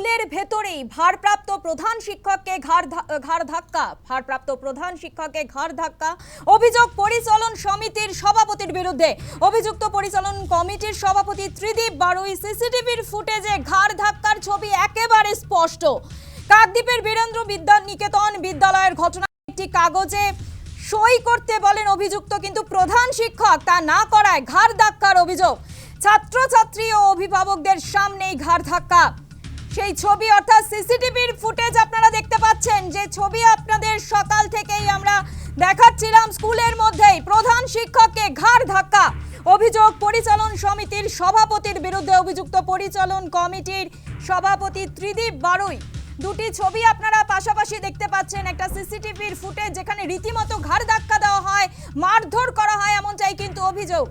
স্কুলের ভেতরেই ভারপ্রাপ্ত প্রধান শিক্ষককে ঘাড় ঘাড় ধাক্কা, ভারপ্রাপ্ত প্রধান শিক্ষককে ঘাড় ধাক্কা, অভিযোগ পরিচালন সমিতির সভাপতির বিরুদ্ধে অভিযুক্ত পরিচালন কমিটির সভাপতি ত্রিদীপ বারুই সিসিটিভির ফুটেজে ঘাড় ধাক্কার ছবি একেবারে স্পষ্ট। কাকদ্বীপের বীরেন্দ্র বিদ্যা নিকেতন বিদ্যালয়ের ঘটনা একটি কাগজে সই করতে বলেন অভিযুক্ত, কিন্তু প্রধান শিক্ষক তা না করায় ঘাড় ধাক্কার অভিযোগ। ছাত্রছাত্রী ও অভিভাবকদের সামনেই ঘাড় ধাক্কা। সেই ছবি অর্থাৎ সিসিটিভির ফুটেজ আপনারা দেখতে পাচ্ছেন। যে ছবি আপনাদের সকাল থেকেই আমরা দেখাচ্ছিলাম স্কুলের মধ্যেই। প্রধান শিক্ষককে ঘাড় ধাক্কা, অভিযোগ পরিচালন সমিতির সভাপতির বিরুদ্ধে অভিযুক্ত পরিচালন কমিটির সভাপতি ত্রিদীপ বারুই। দুটি ছবি আপনারা পাশাপাশি দেখতে পাচ্ছেন, একটা সিসিটিভির ফুটেজ যেখানে রীতিমতো ঘাড় ধাক্কা দেওয়া হয়, মারধর করা হয় এমনটাই কিন্তু অভিযোগ।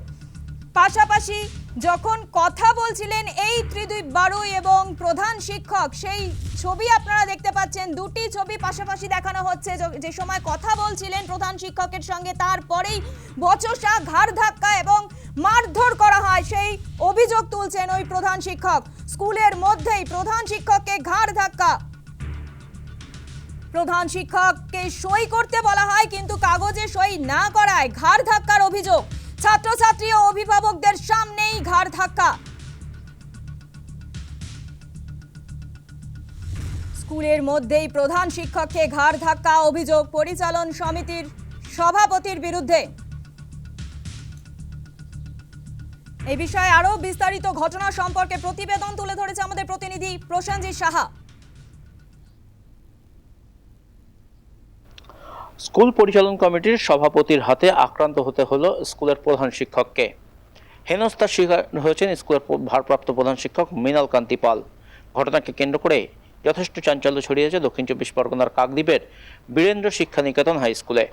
পাশাপাশি যখন কথা বলছিলেন এই ত্রিদীপ বারুই এবং প্রধান শিক্ষক, সেই ছবি আপনারা দেখতে পাচ্ছেন। দুটি ছবি পাশাপাশি দেখানো হচ্ছে। যে সময় কথা বলছিলেন প্রধান শিক্ষকের সঙ্গে, তারপরেই বচসা, ঘাড় ধাক্কা এবং মারধর করা হয়। সেই অভিযোগ তুলছেন ওই প্রধান শিক্ষক। স্কুলের মধ্যেই প্রধান শিক্ষককে ঘাড় ধাক্কা। প্রধান শিক্ষককে সই করতে বলা হয়, কিন্তু কাগজে সই না করায় ঘাড় ধাক্কার অভিযোগ। ছাত্রছাত্রী ও অভিভাবকদের সামনেই ঘাড় ধাক্কা। স্কুলের মধ্যেই প্রধান শিক্ষককে ঘাড় ধাক্কা অভিযোগ পরিচালন সমিতির সভাপতির বিরুদ্ধে। এই বিষয়ে আরও বিস্তারিত ঘটনা সম্পর্কে প্রতিবেদন তুলে ধরেছে আমাদের প্রতিনিধি প্রসেনজিৎ সাহা। স্কুল পরিচালন কমিটির সভাপতির হাতে আক্রান্ত হতে হলো স্কুলের প্রধান শিক্ষককে। হেনস্থার শিকার হয়েছেন স্কুলের ভারপ্রাপ্ত প্রধান শিক্ষক মৃণাল কান্তি পাল। ঘটনাকে কেন্দ্র করে যথেষ্ট চাঞ্চল্য ছড়িয়েছে দক্ষিণ চব্বিশ পরগনার কাকদ্বীপের বীরেন্দ্র শিক্ষা নিকেতন হাই স্কুলে।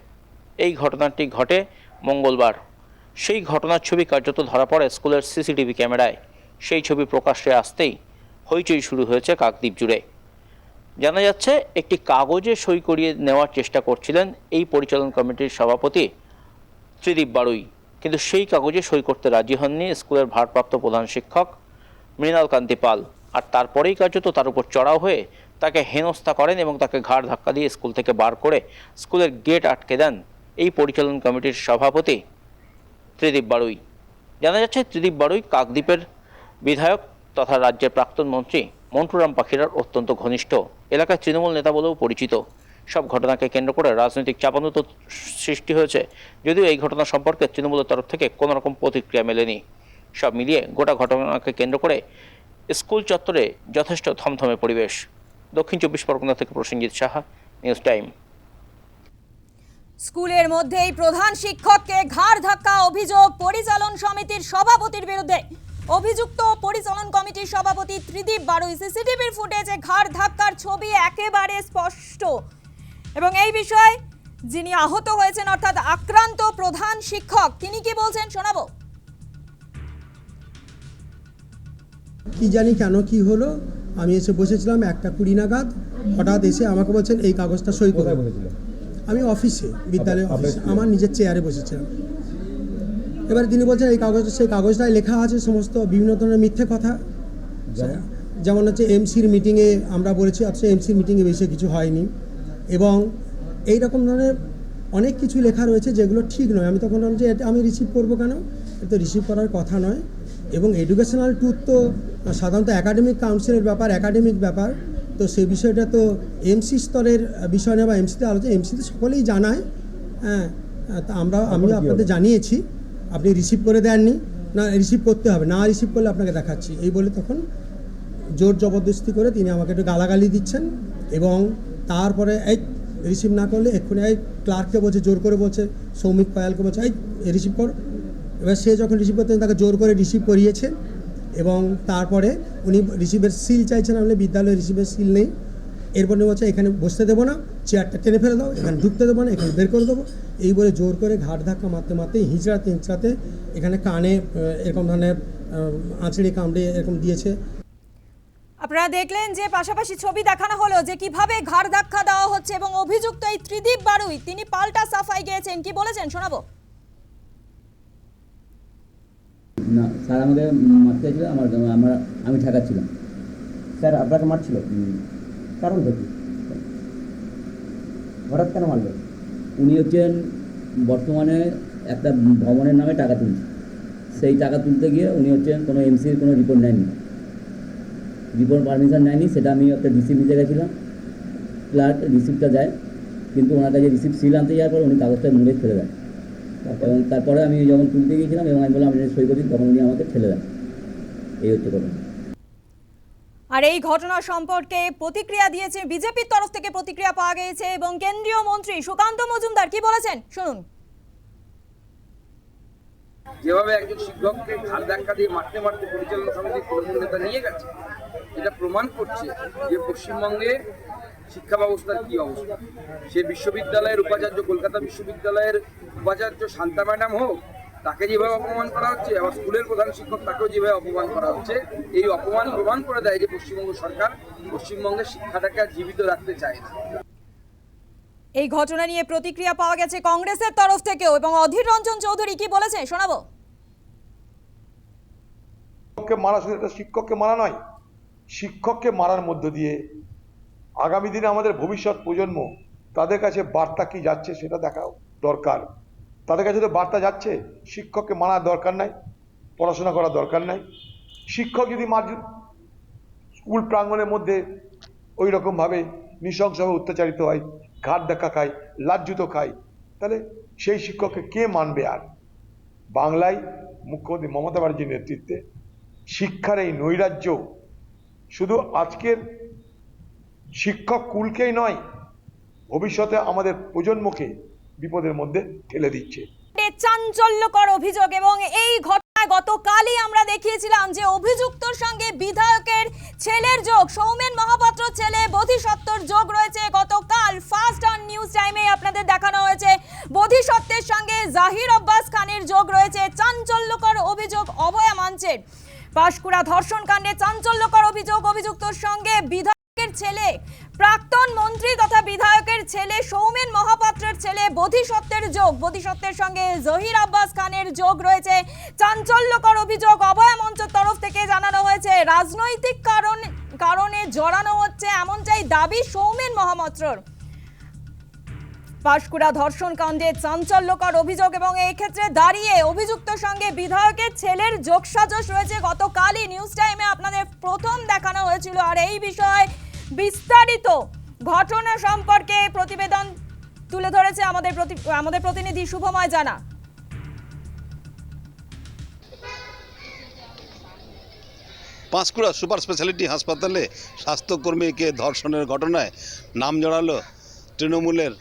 এই ঘটনাটি ঘটে মঙ্গলবার। সেই ঘটনার ছবি কার্যত ধরা পড়ে স্কুলের সিসিটিভি ক্যামেরায়। সেই ছবি প্রকাশ্যে আসতেই হইচই শুরু হয়েছে কাকদ্বীপ জুড়ে। জানা যাচ্ছে, একটি কাগজে সই করিয়ে নেওয়ার চেষ্টা করছিলেন এই পরিচালন কমিটির সভাপতি ত্রিদীপ বারুই। কিন্তু সেই কাগজে সই করতে রাজি হননি স্কুলের ভারপ্রাপ্ত প্রধান শিক্ষক মৃণাল কান্তি পাল। আর তারপরেই কার্যত তার উপর চড়াও হয়ে তাকে হেনস্থা করেন এবং তাকে ঘাড় ধাক্কা দিয়ে স্কুল থেকে বার করে স্কুলের গেট আটকে দেন এই পরিচালন কমিটির সভাপতি ত্রিদীপ বারুই। জানা যাচ্ছে, ত্রিদীপ বারুই কাকদ্বীপের বিধায়ক তথা রাজ্যের প্রাক্তন মন্ত্রী। মন্টুরাম পাখিরার অত্যন্ত ঘনিষ্ঠ। এলাকার তৃণমূল নেতা বলেও পরিচিত। সব ঘটনাকে কেন্দ্র করে রাজনৈতিক চাপানুত সৃষ্টি হয়েছে। যদিও এই ঘটনা সম্পর্কে তৃণমূলের তরফ থেকে কোনো রকম প্রতিক্রিয়া মেলেনি। সব মিলিয়ে গোটা ঘটনাকে কেন্দ্র করে স্কুল চত্বরে যথেষ্ট থমথমে পরিবেশ। দক্ষিণ চব্বিশ পরগনা থেকে প্রসেনজিৎ সাহা, নিউজ টাইম। স্কুলের মধ্যেই প্রধান শিক্ষককে ঘাড় ধাক্কা অভিযোগ পরিচালন সমিতির সভাপতির বিরুদ্ধে। অভিযুক্ত পরিচালন সভাপতি ত্রিদীপ বারুই সিসিটিভির ফুটেজে ঘাড় ধাক্কার ছবি একেবারে স্পষ্ট। এবং এই বিষয়ে যিনি আহত হয়েছেন অর্থাৎ আক্রান্ত প্রধান শিক্ষক তিনি কি বলছেন শোনাবো? কি জানি কেন কি হলো? আমি এসে বসেছিলাম একটা কুড়ি নাগাদ। হঠাৎ এসে আমাকে বলছেন এই কাগজটা সই করে। আমি অফিসে বিদ্যালয়ে অফিসে আমার নিজের চেয়ারে বসেছিলাম। এবার তিনি বলছেন এই কাগজ সেই কাগজটায় লেখা আছে সমস্ত বিভিন্ন ধরনের মিথ্যে কথা। যেমন? হচ্ছে এমসির মিটিংয়ে আমরা বলেছি অথচ এমসির মিটিংয়ে বেশি কিছু হয়নি। এবং এই রকম ধরনের অনেক কিছু লেখা রয়েছে যেগুলো ঠিক নয়। আমি তখন বললাম যে এটা আমি রিসিভ করব কেন? এটা তো রিসিভ করার কথা নয়। এবং এডুকেশনাল ট্যুর তো সাধারণত একাডেমিক কাউন্সিলের ব্যাপার একাডেমিক ব্যাপার। তো সেই বিষয়টা তো এমসি স্তরের বিষয় নয় বা এমসিতে আলোচনা এমসিতে সকলেই জানায়। হ্যাঁ তা আমরা আমি তারপরে আপনাদের জানিয়েছি। আপনি রিসিভ করে দেননি না রিসিভ করতে হবে। না রিসিভ করলে আপনাকে দেখাচ্ছি। এই বলে তখন জোর জবরদস্তি করে তিনি আমাকে একটু গালাগালি দিচ্ছেন এবং তারপরে এই রিসিভ না করলে এক্ষুনি এই ক্লার্ককে বলছে, জোর করে বলছে, সৌমিক পায়ালকে বলছে, এই রিসিভ কর। এবার সে যখন রিসিভ করতেন তাকে জোর করে রিসিভ করিয়েছে এবং তারপরে উনি রিসিভের সিল চাইছেন আমলে বিদ্যালয়ে রিসিভের সিল নেই। এরপর উনি বলছে, এখানে বসতে দেবো না, চেয়ারটা টেনে ফেলে দাও, এখানে ঢুকতে দেবো না, এখানে বের করে দেবো। এই বলে জোর করে ঘাট ধাক্কা মারতে মারতে হিঁচড়াতে হিঁচড়াতে এখানে কানে এরকম ধরনের আঁচড়ে কামড়ে এরকম দিয়েছে। আপনারা দেখলেন যে পাশাপাশি ছবি দেখানো হলো যে কীভাবে ঘাড় ধাক্কা দেওয়া হচ্ছে এবং অভিযুক্ত এই ত্রিদীপ বারুই তিনি পাল্টা সাফাই গিয়েছেন। কি বলেছেন? শোনাবো। না স্যার আমাকে মারতে ছিল আমার আমরা আমি ঠেকাচ্ছিলাম। স্যার আপনাকে মারছিল? কারণটা কি হঠাৎ কেন মারলো? উনি হচ্ছেন বর্তমানে একটা ভবনের নামে টাকা তুলছে সেই টাকা তুলতে গিয়ে উনি হচ্ছেন কোনো এমসির কোনো রিপোর্ট নেননি। রিপোর্ট পারমিশন নেয়নি সেটা আমি একটা রিসিপ্ট নিতে গেছিলাম। ক্লার্ক রিসিপ্টটা দেয় কিন্তু ওনার কাছে রিসিপ্ট সিল আনতে যাওয়ার পর উনি কাগজটা মুড়ে ফেলে দেন। এবং তারপরে আমি যখন তুলতে গিয়েছিলাম এবং আমি বললাম আপনি সই করি তখন উনি আমাকে ঠেলে দেন। এই হচ্ছে ঘটনা। আর এই ঘটনা সম্পর্কে প্রতিক্রিয়া দিয়েছে বিজেপির তরফ থেকে প্রতিক্রিয়া পাওয়া গিয়েছে এবং কেন্দ্রীয় মন্ত্রী সুকান্ত মজুমদার কি বলেছেন? শুনুন। যেভাবে একজন শিক্ষককে ঘাড় ধাক্কা দিয়ে মারতে মারতে পরিচালনা সমিতির তৃণমূল নেতা নিয়ে গেছে এটা প্রমাণ করছে যে পশ্চিমবঙ্গে শিক্ষা ব্যবস্থার কি অবস্থা। সে বিশ্ববিদ্যালয়ের উপাচার্য কলকাতা বিশ্ববিদ্যালয়ের উপাচার্য শান্তা ম্যাডাম হোক তাকে যেভাবে অপমান করা হচ্ছে আবার স্কুলের প্রধান শিক্ষক তাকেও যেভাবে অপমান করা হচ্ছে এই অপমান প্রমাণ করে দেয় যে পশ্চিমবঙ্গ সরকার পশ্চিমবঙ্গের শিক্ষাটাকে আর জীবিত রাখতে চায় না। এই ঘটনা নিয়ে প্রতিক্রিয়া পাওয়া গেছে কংগ্রেসের তরফ থেকেও এবং অধীর রঞ্জন চৌধুরী কি বলেছে শোনাবো। শিক্ষককে মারা শুধু শিক্ষককে মারা নয় শিক্ষককে মারার মধ্য দিয়ে আগামী দিনে আমাদের ভবিষ্যৎ প্রজন্ম তাদের কাছে বার্তা কি যাচ্ছে সেটা দেখা দরকার। তাদের কাছে তো বার্তা যাচ্ছে, শিক্ষককে মারার দরকার নাই, পড়াশোনা করার দরকার নাই। শিক্ষক যদি মার স্কুল প্রাঙ্গণের মধ্যে ওই রকমভাবে নৃশংসভাবে অত্যাচারিত হয়, ঘাট দেখা খায়, লাজ্জুত খায়, তাহলে সেই শিক্ষককে কে মানবে আর? বাংলায় মুখ্যমন্ত্রী মমতা ব্যানার্জির নেতৃত্বে শিক্ষার এই নৈরাজ্য শুধু আজকের শিক্ষক কুলকেই নয়, ভবিষ্যতে আমাদের প্রজন্মকে বিপদের মধ্যে ঠেলে দিচ্ছে। চাঞ্চল্যকর অভিযোগ এবং এই ঘটনায় গতকালই আমরা দেখিয়েছিলাম যে অভিযুক্তর সঙ্গে বিধায়কের ছেলের যোগ, সৌমেন মহাপাত্র ছেলে বোধিসত্ত্বর যোগ রয়েছে। গতকাল ফার্স্ট অন নিউজ টাইমে আপনাদের দেখানো হয়েছে, বোধিসত্ত্বের সঙ্গে জাহির আব্বাস খানের যোগ রয়েছে। চাঞ্চল্যকর অভিযোগ অভয়া মঞ্চের। পাশকুড়া ধর্ষণ কাণ্ডে চাঞ্চল্যকর অভিযোগ অভিযুক্তর সঙ্গে বিধায়কের ছেলে, প্রাক্তন মন্ত্রী তথা বিধায়কের ছেলে সৌমেন মহাপাত্রের ছেলে বোধিসত্ত্বের যোগ। বোধিসত্ত্বের সঙ্গে জহির আব্বাস খানের যোগ রয়েছে। চাঞ্চল্যকর অভিযোগ অভয়া মঞ্চের তরফ থেকে জানানো হয়েছে। রাজনৈতিক কারণ, কারণে জড়ানো হচ্ছে এমনটাই দাবি সৌমেন মহাপাত্রর। পাশকুড়া ধর্ষণ কাণ্ডে চাঞ্চল্যকর অভিযোগ এবং এই ক্ষেত্রে দাঁড়িয়ে অভিযুক্ত সঙ্গে বিধায়কের ছেলের যোগসাজশ রয়েছে। গতকালই নিউজ টাইমে আপনাদের প্রথম দেখানো হয়েছিল। আর এই বিষয়ে বিস্তারিত ঘটনা সম্পর্কে প্রতিবেদন তুলে ধরেছে আমাদের আমাদের প্রতিনিধি শুভময় জানা। পাঁশকুড়া সুপার স্পেশালিটি হাসপাতালে স্বাস্থ্যকর্মীকে ধর্ষণের ঘটনায় নাম জড়ালো তৃণমূলের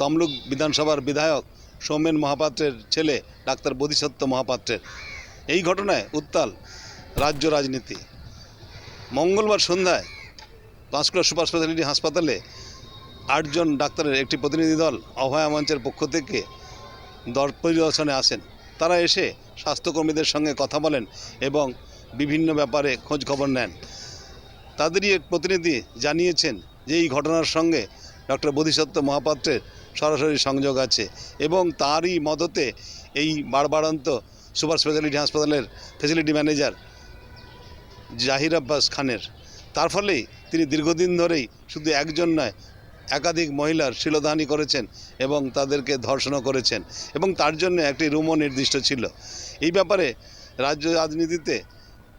তমলুক বিধানসভার বিধায়ক সৌমেন মহাপাত্রের ছেলে ডাক্তার বোধিসত্ত্ব মহাপাত্রের। এই ঘটনায় উত্তাল রাজ্য রাজনীতি। মঙ্গলবার সন্ধ্যায় পাঁশকুড়া সুপার স্পেশালিটি হাসপাতালে আটজন ডাক্তারের একটি প্রতিনিধি দল অভয়া মঞ্চের পক্ষ থেকে দর পরিদর্শনে আসেন। তারা এসে স্বাস্থ্যকর্মীদের সঙ্গে কথা বলেন এবং বিভিন্ন ব্যাপারে খোঁজ খবর নেন। তাদেরই এক প্রতিনিধি জানিয়েছেন যে এই ঘটনার সঙ্গে ডক্টর বোধিসত্ত্ব মহাপাত্রের সরাসরি সংযোগ আছে এবং তারই মদতে এই বাড়বাড়ন্ত সুপার স্পেশালিটি হাসপাতালের ফেসিলিটি ম্যানেজার জাহির আব্বাস খানের। তার ফলেই তিনি দীর্ঘদিন ধরেই শুধু একজন নয়, একাধিক মহিলার শিলদাহানি করেছেন এবং তাদেরকে ধর্ষণও করেছেন এবং তার জন্য একটি রুমও নির্দিষ্ট ছিল। এই ব্যাপারে রাজ্য রাজনীতিতে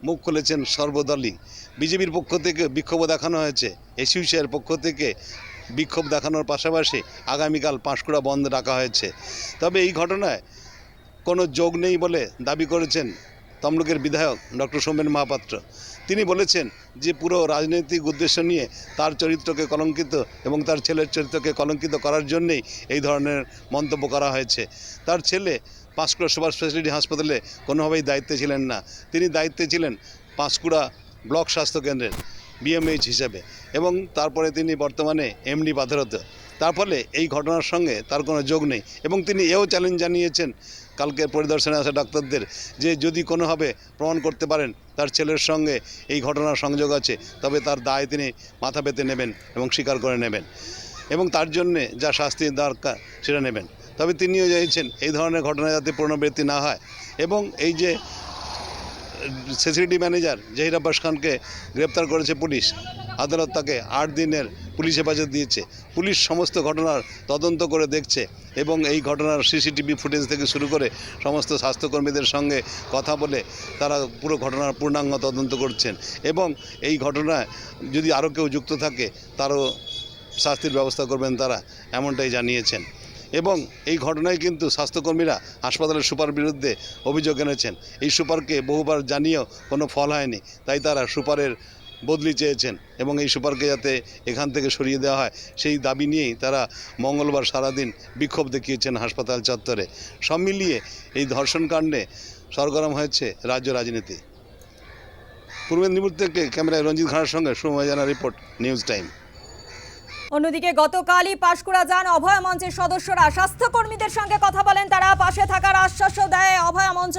মুখ খুলেছেন সর্বদলই। বিজেপির পক্ষ থেকে বিক্ষোভ দেখানো হয়েছে এসইউসিআর পক্ষ থেকে বিক্ষোভ দেখানোর পাশাপাশি আগামীকাল পাঁশকুড়া বন্ধ রাখা হয়েছে। তবে এই ঘটনায় কোনো যোগ নেই বলে দাবি করেছেন তমলুকের বিধায়ক ডক্টর সৌমেন মহাপাত্র। তিনি বলেছেন যে পুরো রাজনৈতিক উদ্দেশ্য নিয়ে তার চরিত্রকে কলঙ্কিত এবং তার ছেলের চরিত্রকে কলঙ্কিত করার জন্যেই এই ধরনের মন্তব্য করা হয়েছে। তার ছেলে পাঁশকুড়া সুপার স্পেশালিটি হাসপাতালে কোনোভাবেই দায়িত্বে ছিলেন না। তিনি দায়িত্বে ছিলেন পাঁশকুড়া ব্লক স্বাস্থ্যকেন্দ্রের বিএমএইচ হিসেবে এবং তারপরে তিনি বর্তমানে এমডি পাথরত তার ফলে এই ঘটনার সঙ্গে তার কোনো যোগ নেই এবং তিনি এও চ্যালেঞ্জ জানিয়েছেন কালকে পরিদর্শনে আসা ডাক্তারদের যে যদি কোনোভাবে প্রমাণ করতে পারেন তার ছেলের সঙ্গে এই ঘটনার সংযোগ আছে, তবে তার দায় তিনি মাথা পেতে নেবেন এবং স্বীকার করে নেবেন এবং তার জন্যে যা শাস্তি দরকার সেটা নেবেন। তবে তিনিও চাইছেন এই ধরনের ঘটনা যাতে পুনরাবৃত্তি না হয় এবং এই যে সিসিটি ম্যানেজার জহির আব্বাস খানকে গ্রেপ্তার করেছে পুলিশ। আদালত তাকে আট দিনের পুলিশ হেফাজত দিয়েছে। পুলিশ সমস্ত ঘটনার তদন্ত করে দেখছে এবং এই ঘটনার সিসিটিভি ফুটেজ থেকে শুরু করে সমস্ত স্বাস্থ্যকর্মীদের সঙ্গে কথা বলে তারা পুরো ঘটনার পূর্ণাঙ্গ তদন্ত করছেন এবং এই ঘটনায় যদি আরও কেউ যুক্ত থাকে, তারও শাস্তির ব্যবস্থা করবেন তারা, এমনটাই জানিয়েছেন। এবং এই ঘটনায় কিন্তু স্বাস্থ্যকর্মীরা হাসপাতালের সুপার বিরুদ্ধে অভিযোগ এনেছেন। এই সুপারকে বহুবার জানিয়েও কোনো ফল হয়নি, তাই তারা সুপারের বদলি চেয়েছেন এবং এই সুপারকে যাতে এখান থেকে সরিয়ে দেওয়া হয়, সেই দাবি নিয়েই তারা মঙ্গলবার সারাদিন বিক্ষোভ দেখিয়েছেন হাসপাতাল চত্বরে। সব মিলিয়ে এই ধর্ষণকাণ্ডে সরগরম হয়েছে রাজ্য রাজনীতি। পূর্ব মেদিনীপুর থেকে ক্যামেরায় রঞ্জিত খানের সঙ্গে সুময় জানা রিপোর্ট নিউজ টাইম। অন্যদিকে গতকালই পাশকুড়া যান অভয় মঞ্চের সদস্যরা স্বাস্থ্যকর্মীদের সঙ্গে কথা বলেন। তারা পাশে থাকার আশ্বাসও দেয় অভয় মঞ্চ।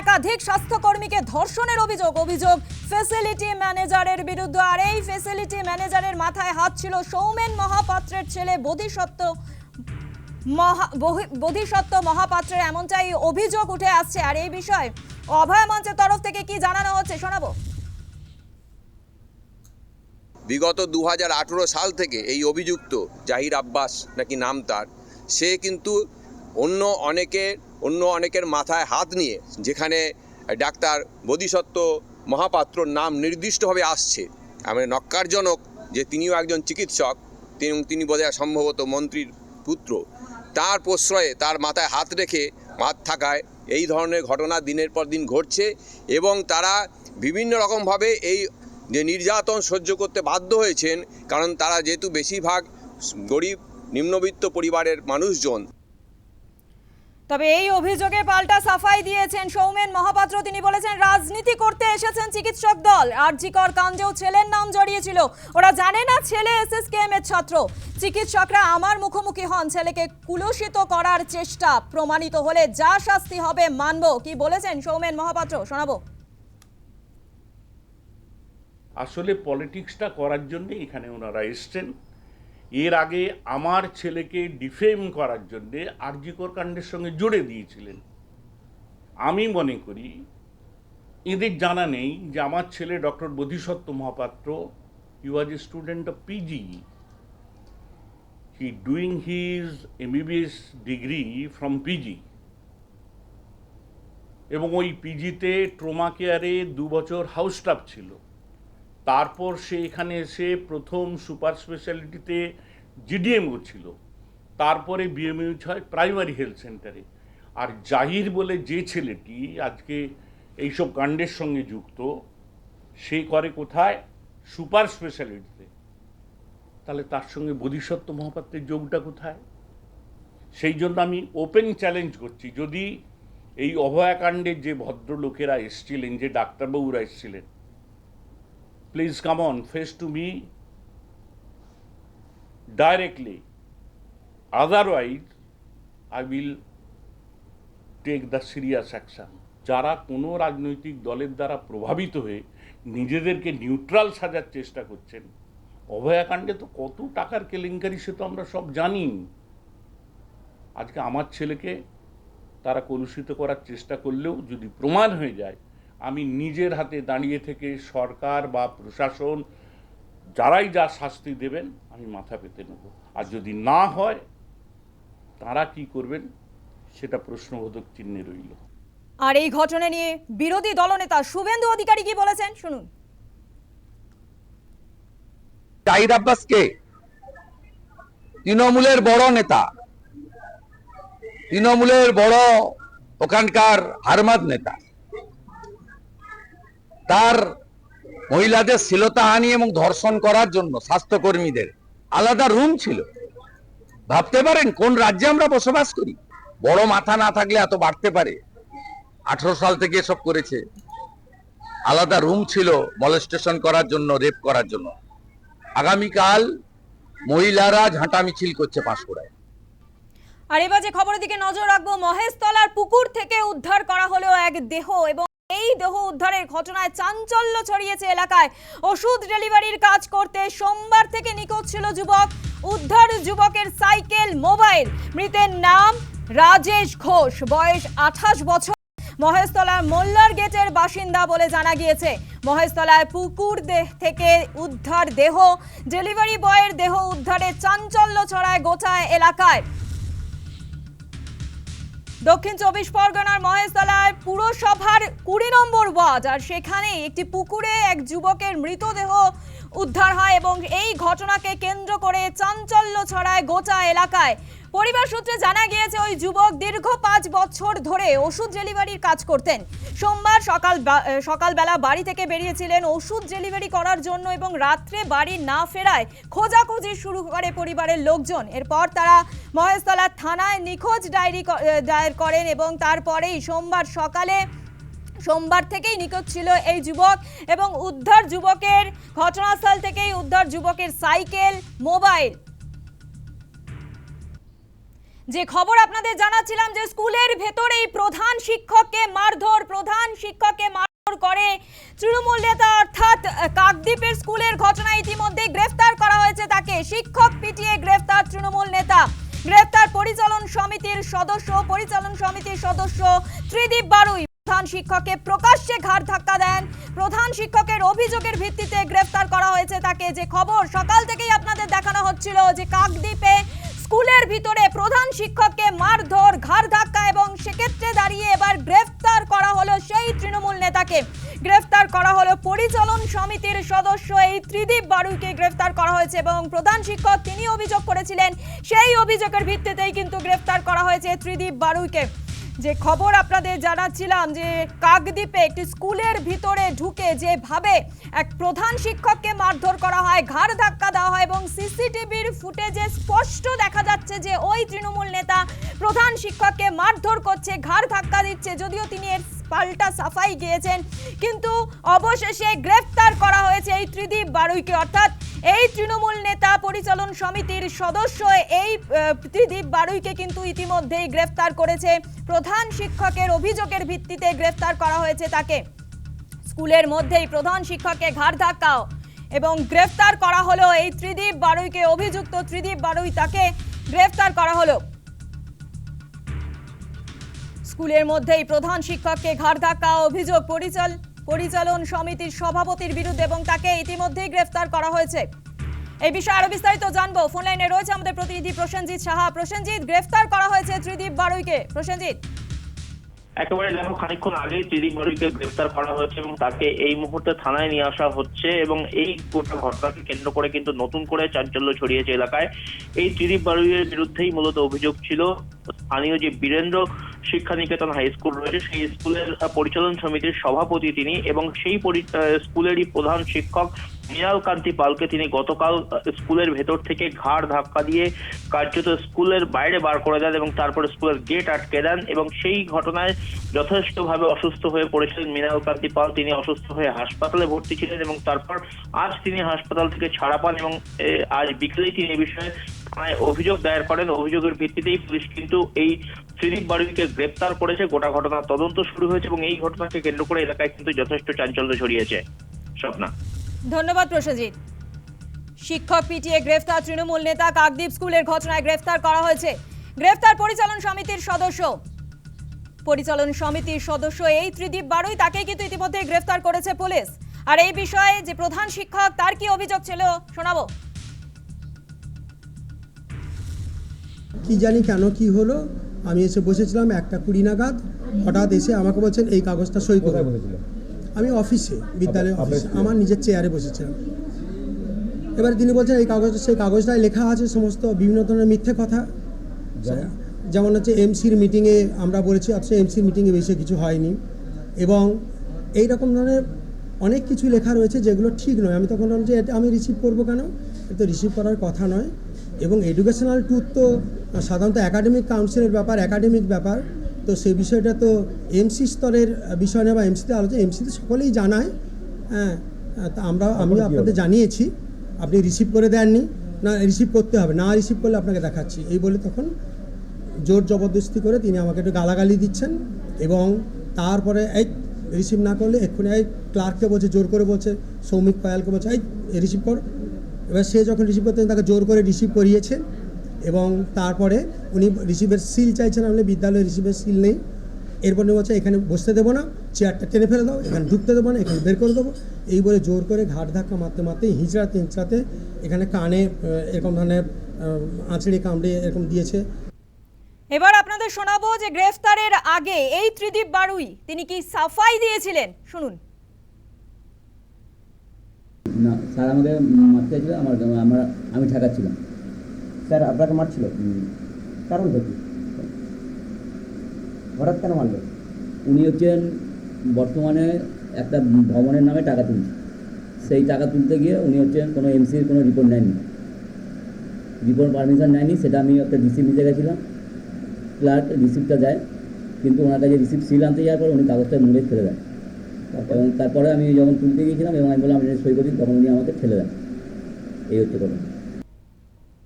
একাধিক স্বাস্থ্যকর্মীকে ধর্ষণের অভিযোগ অভিযোগ ফেসিলিটি ম্যানেজারের বিরুদ্ধে। আর এই ফেসিলিটি ম্যানেজারের মাথায় হাত ছিল সৌমেন মহাপাত্রের ছেলে বোধিসত্ত্ব মহা বোধিসত্ত্ব মহাপাত্রের। এমনটাই অভিযোগ উঠে আসছে। আর এই বিষয়ে অভয় মঞ্চের তরফ থেকে কি জানানো হচ্ছে শোনাবো। বিগত দু হাজার আঠেরো সাল থেকে এই অভিযুক্ত জাহির আব্বাস নাকি নাম তার, সে কিন্তু অন্য অনেকের অন্য অনেকের মাথায় হাত নিয়ে যেখানে ডাক্তার বোধিসত্ত্ব মহাপাত্রর নাম নির্দিষ্টভাবে আসছে। আমি নক্কারজনক যে তিনিও একজন চিকিৎসক, তিনি তিনি বোধহয় সম্ভবত মন্ত্রীর পুত্র। তার প্রশ্রয়ে তার মাথায় হাত রেখে হাত থাকায় এই ধরনের ঘটনা দিনের পর দিন ঘটছে এবং তারা বিভিন্ন রকমভাবে এই যে নির্যাতন সহ্য করতে বাধ্য হয়েছেন, কারণ তারা যেহেতু বেশিরভাগ গরিব, নিম্নবিত্ত পরিবারের মানুষজন। তবে এই অভিযোগে পাল্টা সাফাই দিয়েছেন সৌমেন মহাপাত্র। তিনি বলেছেন, রাজনীতি করতে এসেছেন চিকিৎসক দল। আরজিকর কাণ্ডেও ছেলের নাম জড়িয়েছিল। ওরা জানে না ছেলে এসএসকেএম এর ছাত্র। চিকিৎসকরা আমার মুখোমুখি হন। ছেলেকে কুলুষিত করার চেষ্টা প্রমাণিত হলে যা শাস্তি হবে মানব। কি বলেছেন সৌমেন মহাপাত্র? শোনাবো। আসলে পলিটিক্সটা করার জন্য এখানে ওনারা এসছেন। এর আগে আমার ছেলেকে ডিফেম করার জন্যে আরজিকর কাণ্ডের সঙ্গে জুড়ে দিয়েছিলেন। আমি মনে করি, এদের জানা নেই যে আমার ছেলে doctor Bodhisattva Mahapatra he was a student of PG he doing his MBBS degree from PG এবং ওই পিজিতে ট্রোমা কেয়ারে দু বছর হাউস স্টাফ ছিল। তারপর সে এখানে এসে প্রথম সুপার স্পেশালিটিতে জিডিএম ছিল তারপরে বিএমইউচ হয় প্রাইমারি হেলথ সেন্টারে। আর জাহির বলে যে ছেলেটি আজকে এইসব কাণ্ডের সঙ্গে যুক্ত, সে করে কোথায়? সুপার স্পেশালিটিতে। তাহলে তার সঙ্গে বোধিসত্ত্ব মহাপাত্রের যোগটা কোথায়? সেই জন্য আমি ওপেন চ্যালেঞ্জ করছি। যদি এই অভয়াকাণ্ডের যে ভদ্রলোকেরা এসছিলেন, যে ডাক্তারবাবুরা এসছিলেন please come on, face to me directly. Otherwise, i will take the serious action. যারা কোনো রাজনৈতিক দলের দ্বারা প্রভাবিত হয়ে নিজেদেরকে নিউট্রাল সাজার চেষ্টা করছেন অভয়াকাণ্ডে তো কত টাকার কেলেঙ্কারি সে তো আমরা সব জানি। আজকে আমার ছেলেকে তারা কলুষিত করার চেষ্টা করলেও যদি প্রমাণ হয়ে যায় আমি নিজের হাতে দাঁড়িয়ে থেকে সরকার বা প্রশাসন যারাই যা শাস্তি দেবেন আমি মাথা পেতে নেব। আর যদি না হয় তারা কি করবেন সেটা প্রশ্নবোধক চিহ্নে রইল। আর এই ঘটনা নিয়ে বিরোধী দলনেতা শুভেন্দু অধিকারী কি বলেছেন? শুনুন। জাহির আব্বাসকে তৃণমূলের বড় নেতা তৃণমূলের বড় ওখানকার হারমাদ নেতা তার মহিলাদের শ্লীলতাহানি এবং ধর্ষণ করার জন্য স্বাস্থ্যকর্মীদের আলাদা রুম ছিল। ভাবতে পারেন, কোন রাজ্যে আমরা বসবাস করি? বড় মাথা না থাকলে এত বাড়তে পারে। আঠারো সাল থেকে এসব করেছে। আলাদা রুম ছিল মলেস্টেশন করার জন্য রেপ করার জন্য। আগামীকাল মহিলারা ঝাঁটা মিছিল করছে পাঁশকুড়ায়। আর এবার যে খবরের দিকে নজর রাখব, মহেশতলার পুকুর থেকে উদ্ধার করা হলো এক দেহ এবং দেহ উদ্ধারের ঘটনায় চাঞ্চল্য ছড়িয়েছে এলাকায়। ওষুধ ডেলিভারির কাজ করতে সোমবার থেকে নিখোঁজ ছিল যুবক। উদ্ধার যুবকের সাইকেল, মোবাইল। মৃতের নাম রাজেশ ঘোষ। বয়স আঠাশ বছর। মহেশতলার মোল্লার গেটের বাসিন্দা বলে জানা গিয়েছে। মহেশতলায় পুকুর থেকে উদ্ধার দেহ। ডেলিভারি বয়ের দেহ উদ্ধারে চাঞ্চল্য ছড়ায় গোটা এলাকায়। দক্ষিণ চব্বিশ পরগনার মহেশতলায় পুরসভার কুড়ি নম্বর ওয়ার্ড, আর সেখানে একটি পুকুরে এক যুবকের মৃতদেহ উদ্ধার হয় এবং এই ঘটনাকে কেন্দ্র করে চাঞ্চল্য ছড়ায় গোটা এলাকায়। পরিবার সূত্রে জানা গিয়েছে, ওই যুবক দীর্ঘ পাঁচ বছর ধরে ওষুধ ডেলিভারির কাজ করতেন। সোমবার সকাল সকালবেলা বাড়ি থেকে বেরিয়েছিলেন। ওষুধ ডেলিভারি করার জন্য এবং রাত্রে বাড়ি না ফেরায় খোঁজাখুঁজি শুরু করে পরিবারের লোকজন। এরপর তারা মহেশতলা থানায় নিখোঁজ ডায়েরি দায়ের করেন এবং তারপরেই সোমবার সকালে, সোমবার থেকেই নিখোঁজ ছিল এই যুবক এবং উদ্ধার যুবকের ঘটনাস্থল থেকেই উদ্ধার যুবকের সাইকেল, মোবাইল যে খবর আপনাদের জানাচ্ছিলাম যে স্কুলের ভেতরেই প্রধান শিক্ষককে মারধর, প্রধান শিক্ষককে মারধর করে তৃণমূল নেতা অর্থাৎ কাকদ্বীপের স্কুলের ঘটনা ইতিমধ্যে গ্রেফতার করা হয়েছে তাকে। শিক্ষক পিটিয়ে গ্রেফতার তৃণমূল নেতা। গ্রেফতার পরিচালন সমিতির সদস্য, পরিচালন সমিতির সদস্য ত্রিদীপ বারুই। প্রধান শিক্ষককে প্রকাশ্যে ঘাড় ধাক্কা দেন। প্রধান শিক্ষকের অভিযোগের ভিত্তিতে গ্রেফতার করা হয়েছে তাকে। যে খবর সকাল থেকেই আপনাদের দেখানো হচ্ছিল যে কাকদ্বীপে স্কুলের ভিতরে প্রধান শিক্ষককে মারধর, ঘাড় ধাক্কা এবং সেক্ষেত্রে দাঁড়িয়ে এবার গ্রেফতার করা হলো সেই তৃণমূল নেতাকে। গ্রেফতার করা হলো পরিচালন সমিতির সদস্য এই ত্রিদীপ বারুইকে গ্রেফতার করা হয়েছে এবং প্রধান শিক্ষক তিনি অভিযোগ করেছিলেন, সেই অভিযোগের ভিত্তিতেই কিন্তু গ্রেফতার করা হয়েছে ত্রিদীপ বারুইকে। যে খবর আপনাদের জানাচ্ছিলাম যে কাকদ্বীপে একটি স্কুলের ভিতরে ঢুকে যেভাবে এক প্রধান শিক্ষককে মারধর করা হয়, ঘাড় ধাক্কা দেওয়া হয় এবং সিসিটিভির ফুটেজে স্পষ্ট দেখা যাচ্ছে যে ওই তৃণমূল নেতা প্রধান শিক্ষককে মারধর করছে, ঘাড় ধাক্কা দিচ্ছে, যদিও তিনি এর পাল্টা সাফাই গিয়েছেন। কিন্তু অবশেষে গ্রেফতার করা হয়েছে এই ত্রিদীপ বারুইকে। অর্থাৎ এই তৃণমূল নেতা পরিচালন সমিতির সদস্য এই ত্রিদীপ বারুইকে কিন্তু ইতিমধ্যেই গ্রেফতার করেছে। প্রধান শিক্ষকের অভিযোগের ভিত্তিতে গ্রেফতার করা হয়েছে তাকে। স্কুলের মধ্যেই প্রধান শিক্ষককে ঘাড় ধাক্কাও এবং গ্রেফতার করা হলো এই ত্রিদীপ বারুইকে অভিযুক্ত ত্রিদীপ বারুই তাকে গ্রেফতার করা হলো। স্কুলের মধ্যেই প্রধান শিক্ষককে ঘাড় ধাক্কা, অভিযোগ পরিচাল, পরিচালন সমিতির সভাপতির বিরুদ্ধে এবং তাকে ইতিমধ্যেই গ্রেফতার করা হয়েছে। এই বিষয়ে আরও বিস্তারিত জানব। ফোন লাইনে রয়েছে আমাদের প্রতিনিধি প্রসেনজিৎ সাহা। প্রসেনজিৎ, গ্রেফতার করা হয়েছে ত্রিদীপ বারুইকে। প্রসেনজিৎ। একেবারে দেখো, খানিকক্ষণ আগেই ত্রিদীপ বারুইকে গ্রেফতার করা হয়েছে এবং তাকে এই মুহূর্তে থানায় নিয়ে আসা হচ্ছে এবং এই গোটা ঘটনাকে কেন্দ্র করে কিন্তু নতুন করে চাঞ্চল্য ছড়িয়েছে এলাকায়। এই ত্রিদীপ বারুইয়ের বিরুদ্ধেই মূলত অভিযোগ ছিল। স্থানীয় যে বীরেন্দ্র শিক্ষা নিকেতন হাই স্কুল রয়েছে। সেই স্কুলের পরিচালন সমিতির সভাপতি তিনি এবং সেই স্কুলেরই প্রধান শিক্ষক মৃণাল কান্তি পালকে তিনি গতকাল স্কুলের ভেতর থেকে ঘাড় ধাক্কা দিয়ে কার্যত স্কুলের বাইরে বার করে দেন এবং তারপরে স্কুলের গেট আটকে দেন এবং সেই ঘটনায় যথেষ্টভাবে অসুস্থ হয়ে পড়েছিলেন মৃণাল কান্তি পাল। তিনি অসুস্থ হয়ে হাসপাতালে ভর্তি ছিলেন এবং তারপর আজ তিনি হাসপাতাল থেকে ছাড়া পান এবং আজ বিকেলেই তিনি এই বিষয়ে অভিযোগ দায়ের করেন। অভিযোগের ভিত্তিতেই পুলিশ কিন্তু এই ত্রিদীপ বারুইকে গ্রেপ্তার করেছে গোটা ঘটনার তদন্ত শুরু হয়েছে এবং এই ঘটনাকে কেন্দ্র করে এলাকায় কিন্তু যথেষ্ট চাঞ্চল্য ছড়িয়েছে। স্বপ্না। ধন্যবাদ প্রসেনজিৎ শিক্ষক পিটিয়ে গ্রেফতার তৃণমূল নেতা কাকদ্বীপ স্কুলের ঘটনায় গ্রেফতার করা হয়েছে। গ্রেফতার পরিচালন সমিতির সদস্য। পরিচালন সমিতির সদস্য এই ত্রিদীপ বারুই তাকে কিন্তু ইতিমধ্যে গ্রেফতার করেছে পুলিশ। আর এই বিষয়ে যে প্রধান শিক্ষক তার কি অভিযোগ ছিল শোনাবো। কি জানি কেন কি হলো আমি এসে বসেছিলাম একটা কুড়ি নাগাদ হঠাৎ এসে আমাকে বলছেন এই কাগজটা সই করে। আমি অফিসে বিদ্যালয়ে অফিসে আমার নিজের চেয়ারে বসেছিলাম। এবার তিনি বলছেন এই কাগজ সেই কাগজটায় লেখা আছে সমস্ত বিভিন্ন ধরনের মিথ্যে কথা। যেমন? যেমন হচ্ছে এমসির মিটিংয়ে আমরা বলেছি অথচ এমসির মিটিংয়ে বেশি কিছু হয়নি। এবং এই রকম ধরনের অনেক কিছু লেখা রয়েছে যেগুলো ঠিক নয়। আমি তখন বললাম যে এটা আমি রিসিভ করব কেন? এটা রিসিভ করার কথা নয়। এবং এডুকেশনাল ট্যুর তো সাধারণত একাডেমিক কাউন্সিলের ব্যাপার একাডেমিক ব্যাপার। তো সেই বিষয়টা তো এমসি স্তরের বিষয় নয় বা এমসিতে আলোচনা এমসিতে সকলেই জানায়। হ্যাঁ তা আমরা আমি আপনাদের জানিয়েছি। আপনি রিসিভ করে দেননি না রিসিভ করতে হবে না রিসিভ করলে আপনাকে দেখাচ্ছি। এই বলে তখন জোর জবরদস্তি করে তিনি আমাকে একটু গালাগালি দিচ্ছেন এবং তারপরে এই রিসিভ না করলে এক্ষুনি এই ক্লার্ককে বলছে জোর করে বলছে সৌমিক পায়ালকে বলছে এই রিসিভ কর। এবার সে যখন রিসিভ করতেন তাকে জোর করে রিসিভ করিয়েছে। এবং তারপরে উনি রিসিভের সিল চাইছেন আমলে বিদ্যালয়ে রিসিভের সিল নেই। এরপর বলছে এখানে বসতে দেবো না চেয়ারটা টেনে ফেলে দাও এখানে ঢুকতে দেবো না এখানে বের করে দেবো। এই বলে জোর করে ঘাট ধাক্কা মারতে মারতে হিঁচড়াতে হিঁচড়াতে এখানে কানে এরকম ধরনের আঁচড়ি কামড়ে এরকম দিয়েছে। এবার আপনাদের শোনাবো যে গ্রেফতারের আগে এই ত্রিদীপ বারুই তিনি কি সাফাই দিয়েছিলেন? শুনুন। না স্যার আমাদের মারতে আমার আমার আমি ঠেকাচ্ছিলাম। স্যার আপনাকে মারছিল? উম, কারণটা কি হঠাৎ কেন মারলো? উনি হচ্ছেন বর্তমানে একটা ভবনের নামে টাকা তুলছে। সেই টাকা তুলতে গিয়ে উনি হচ্ছেন কোনো এমসির কোনো রিপোর্ট নেননি। রিপোর্ট পারমিশন নেয়নি সেটা আমি একটা রিসিপ্ট নিতে গেছিলাম। ক্লার্ক রিসিপ্টটা দেয় কিন্তু ওনার কাছে রিসিপ্ট সিল আনতে যাওয়ার পর উনি কাগজটা মুড়ে ফেলে দেন। এবং তারপরে আমি যখন তুলতে গিয়েছিলাম এবং আমি বললাম সই করি তখন উনি আমাকে ফেলে দেন। এই হচ্ছে কথা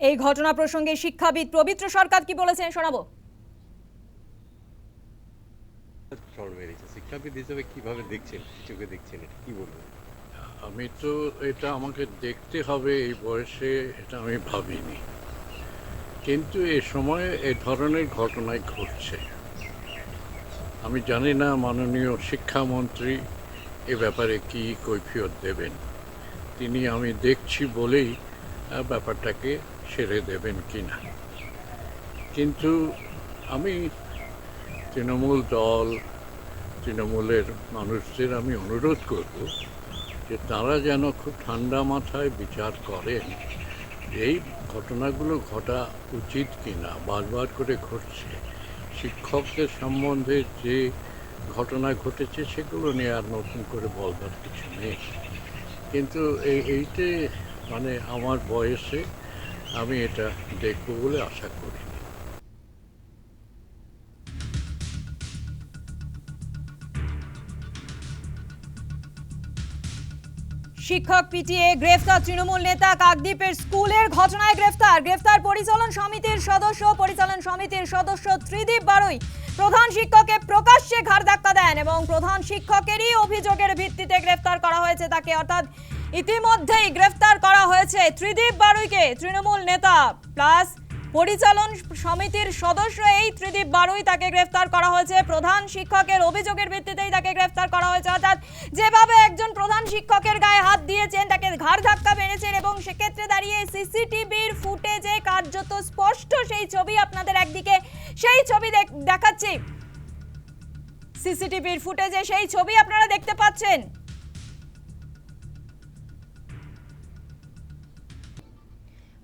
এই ঘটনা প্রসঙ্গে শিক্ষাবিদ পবিত্র সরকার কি বলেছেন শোনাবো? শিক্ষাবিদ হিসেবে কীভাবে দেখছেন? চোখে দেখছেন এটা? কি বলবেন? আমি তো এটা আমাকে দেখতে হবে এই বয়সে এটা আমি ভাবিনি। কিন্তু এ সময় এ ধরনের ঘটনাই ঘটছে। আমি জানি না মাননীয় শিক্ষামন্ত্রী এ ব্যাপারে কি কৈফিয়ত দেবেন। তিনি আমি দেখছি বলেই আহ, ব্যাপারটাকে সেরে দেবেন কিনা। কিন্তু আমি তৃণমূল দল, তৃণমূলের মানুষদের আমি অনুরোধ করব যে তারা যেন খুব ঠান্ডা মাথায় বিচার করেন এই ঘটনাগুলো ঘটা উচিত কিনা, বারবার করে ঘটছে। শিক্ষকদের সম্বন্ধে যে ঘটনা ঘটেছে সেগুলো নিয়ে আর নতুন করে বলবার কিছু নেই। কিন্তু এই এইতে মানে আমার বয়সে আমি এটা দেখব বলে আশা করি। শিক্ষক পিটিয়ে গ্রেফতার তৃণমূল নেতা কাকদ্বীপের স্কুলের ঘটনায় গ্রেফতার। গ্রেফতার পরিচালন সমিতির সদস্য, পরিচালন সমিতির সদস্য ত্রিদীপ বারুই। প্রধান শিক্ষককে প্রকাশ্যে ঘাড় ধাক্কা দেন এবং প্রধান শিক্ষকেরই অভিযোগের ভিত্তিতে গ্রেফতার করা হয়েছে তাকে। অর্থাৎ ইতিমধ্যেই গ্রেফতার করা হয়েছে ত্রিদীপ বারুইকে, তৃণমূল নেতা, প্লাস পরিচালন সমিতির সদস্য এই ত্রিদীপ বারুই তাকে গ্রেফতার করা হয়েছে। প্রধান শিক্ষকের অভিযোগের ভিত্তিতেই তাকে গ্রেফতার করা হয়েছে। অর্থাৎ যেভাবে একজন প্রধান শিক্ষকের গায়ে হাত দিয়েছেন, তাকে ঘাড় ধাক্কা মেরেছেন এবং সেক্ষেত্রে দাঁড়িয়ে সিসিটিভির ফুটেজে কার্যত স্পষ্ট সেই ছবি আপনাদের একদিকে, সেই ছবি দেখ- দেখাচ্ছি। সিসিটিভির ফুটেজে সেই ছবি আপনারা দেখতে পাচ্ছেন।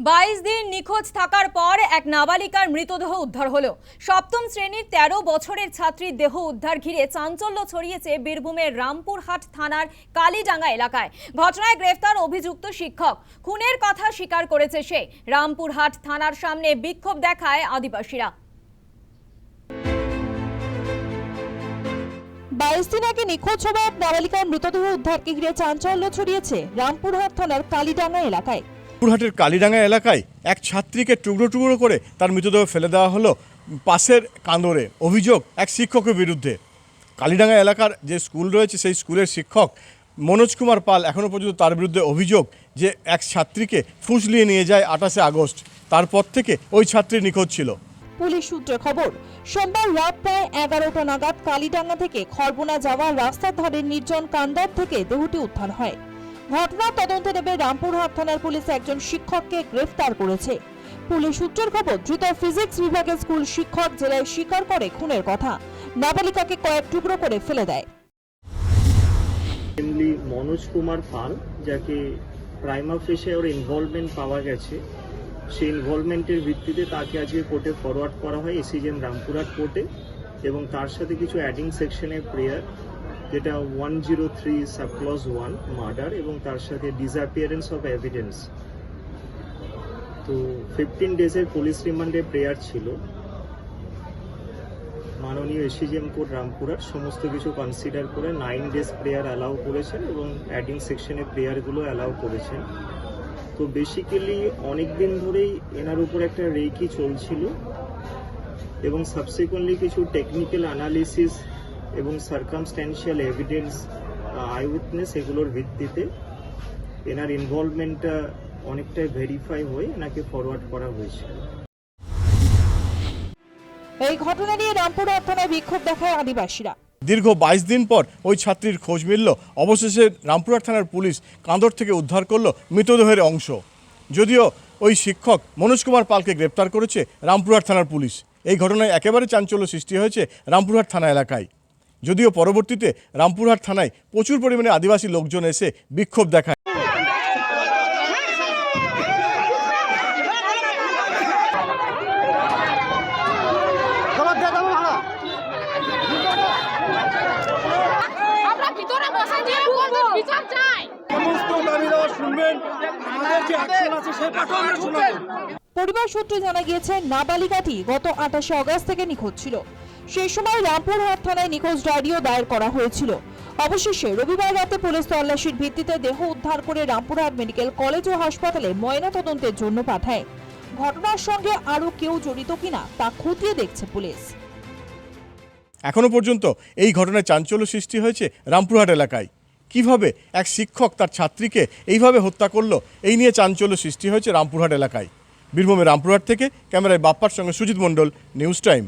বাইশ দিন নিখোঁজ থাকার পর এক নাবালিকার মৃতদেহ উদ্ধার হলো। সপ্তম শ্রেণির ১৩ বছরের ছাত্রীর দেহ উদ্ধার ঘিরে চাঞ্চল্য ছড়িয়েছে বীরভূমের রামপুরহাট থানার কালীডাঙ্গা এলাকায়। ঘটনায় গ্রেফতার অভিযুক্ত শিক্ষক। খুনের কথা স্বীকার করেছে সে। রামপুরহাট থানার সামনে বিক্ষোভ দেখায় আদিবাসীরা। বাইশ দিন আগে নিখোঁজ হওয়া নাবালিকার মৃতদেহ উদ্ধারকে ঘিরে চাঞ্চল্য ছড়িয়েছে রামপুরহাট থানার কালীডাঙ্গা এলাকায়। পুরহাটের কালীডাঙ্গা এলাকায় এক ছাত্রীকে টুকরো টুকরো করে তার মৃতদেহ ফেলে দেওয়া হলো। পাশের কান্দরে অভিযোগ এক শিক্ষকের বিরুদ্ধে। কালীডাঙ্গা এলাকার যে স্কুল রয়েছে, সেই স্কুলের শিক্ষক মনোজ কুমার পাল এখনও পর্যন্ত তার বিরুদ্ধে অভিযোগ যে এক ছাত্রীকে ফুসলিয়ে নিয়ে যায় আঠাশে আগস্ট। তারপর থেকে ওই ছাত্রী নিখোঁজ ছিল। পুলিশ সূত্রে খবর, সোমবার রাত প্রায় এগারোটা নাগাদ কালীডাঙ্গা থেকে খড়বোনা যাওয়ার রাস্তার ধারে নির্জন কান্দার থেকে দেহটি উদ্ধার হয়। ঘটনার তদন্তে নেবে রামপুরহাট থানার পুলিশ একজন শিক্ষককে গ্রেফতার করেছে। পুলিশ সূত্রের খবর ধৃত ফিজিক্স বিভাগের স্কুল শিক্ষক জেলায় স্বীকার করে খুনের কথা। নাবালিকাকে কয়েক টুকরো করে ফেলে দেয়। মনোজ কুমার পাল, যাকে প্রাইম অফিসে ওর ইনভলভমেন্ট পাওয়া গেছে, সেই ইনভলভমেন্টের ভিত্তিতে তাকে আজকে কোর্টে ফরওয়ার্ড করা হয়, এসিজেন রামপুরহাট কোর্টে এবং তার সাথে কিছু অ্যাডিং সেকশনের প্রেয়ার যেটা one zero three subclause one murder এবং তার সাথে ডিসঅ্যাপিয়ারেন্স অফ এভিডেন্স তো ফিফটিন ডেজের পুলিশ রিমান্ডে প্রেয়ার ছিল। মাননীয় এসিজিএম কোর্ট রামপুরহাট, সমস্ত কিছু কনসিডার করে নাইন ডেজ প্রেয়ার অ্যালাউ করেছেন এবং অ্যাডিং সেকশনে প্রেয়ারগুলো অ্যালাউ করেছেন। তো বেসিক্যালি অনেক দিন ধরেই এনার উপর একটা রেকি চলছিল এবং সাবসিকুয়েন্টলি কিছু টেকনিক্যাল অ্যানালিসিস এবং সার্কামস্ট্যান্সিয়াল এভিডেন্স আই উইটনেস এগুলোর ভিত্তিতে এনার ইনভলভমেন্টটা অনেকটাই ভেরিফাই হয়ে এনাকে ফরওয়ার্ড করা হয়েছে। এই ঘটনা নিয়ে রামপুরহাট থানায় বিক্ষোভ দেখায় আদিবাসীরা। দীর্ঘ বাইশ দিন পর ওই ছাত্রীর খোঁজ মিলল। অবশেষে রামপুরহাট থানার পুলিশ কাঁদর থেকে উদ্ধার করল মৃতদেহের অংশ। যদিও ওই শিক্ষক মনোজ কুমার পালকে গ্রেপ্তার করেছে রামপুরহাট থানার পুলিশ। এই ঘটনায় একেবারে চাঞ্চল্য সৃষ্টি হয়েছে রামপুরহাট থানা এলাকায়। যদিও পরবর্তীতে রামপুরহাট থানায় প্রচুর পরিমাণে আদিবাসী লোকজন এসে বিক্ষোভ দেখায়। চাই। পরিবার সূত্রে জানা গিয়েছে নাবালিকাটি গত আঠাশে অগস্ট থেকে নিখোঁজ ছিল। সেই সময় রামপুরহাট থানায় নিখোঁজ ডায়েরিও দায়ের করা হয়েছিল। অবশেষে রবিবার রাতে পুলিশ তল্লাশির ভিত্তিতে দেহ উদ্ধার করে রামপুরহাট মেডিকেল কলেজ ও হাসপাতালে ময়নাতদন্তের জন্য পাঠায়। ঘটনার সঙ্গে আরও কেউ জড়িত কিনা তা খতিয়ে দেখছে পুলিশ। এখনও পর্যন্ত এই ঘটনায় চাঞ্চল্য সৃষ্টি হয়েছে রামপুরহাট এলাকায়। কীভাবে এক শিক্ষক তার ছাত্রীকে এইভাবে হত্যা করল, এই নিয়ে চাঞ্চল্য সৃষ্টি হয়েছে রামপুরহাট এলাকায়। বীরভূমের রামপুরহাট থেকে ক্যামেরায় বাপ্পার সঙ্গে সুজিত মণ্ডল, নিউজ টাইম।